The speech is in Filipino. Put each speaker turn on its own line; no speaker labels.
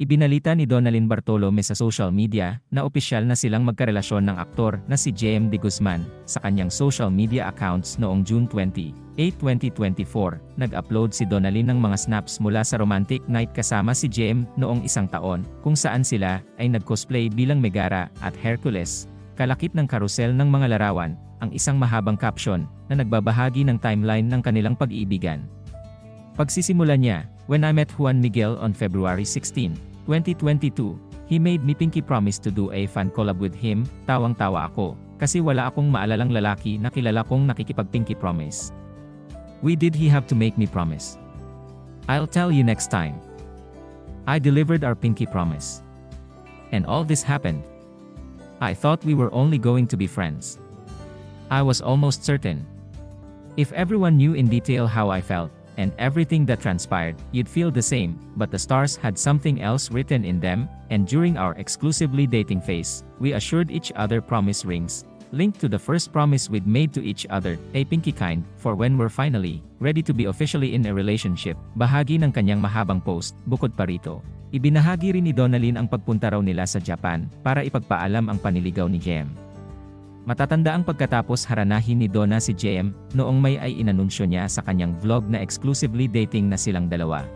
Ibinalita ni Donalyn Bartolome sa social media na opisyal na silang magkarelasyon ng aktor na si JM De Guzman sa kanyang social media accounts noong June 20, 8, 2024. Nag-upload si Donalyn ng mga snaps mula sa romantic night kasama si JM noong isang taon kung saan sila ay nag-cosplay bilang Megara at Hercules. Kalakip ng karusel ng mga larawan, ang isang mahabang caption na nagbabahagi ng timeline ng kanilang pag-iibigan. Pagsisimula niya, when I met Juan Miguel on February 16, 2022, he made me pinky promise to do a fan collab with him, tawang-tawa ako, kasi wala akong maalalang lalaki na kilala kong nakikipag-pinky promise. We did he have to make me promise. I'll tell you next time. I delivered our pinky promise. And all this happened. I thought we were only going to be friends. I was almost certain. If everyone knew in detail how I felt, and everything that transpired, you'd feel the same, but the stars had something else written in them, and during our exclusively dating phase, we assured each other promise rings, linked to the first promise we'd made to each other, a pinky kind, for when we're finally ready to be officially in a relationship. Bahagi ng kanyang mahabang post, bukod pa rito. Ibinahagi rin ni Donalyn ang pagpunta raw nila sa Japan para ipagpaalam ang paniligaw ni Jem. Matatanda ang pagkatapos haranahin ni Donna si JM, noong may ay inanunsyo niya sa kanyang vlog na exclusively dating na silang dalawa.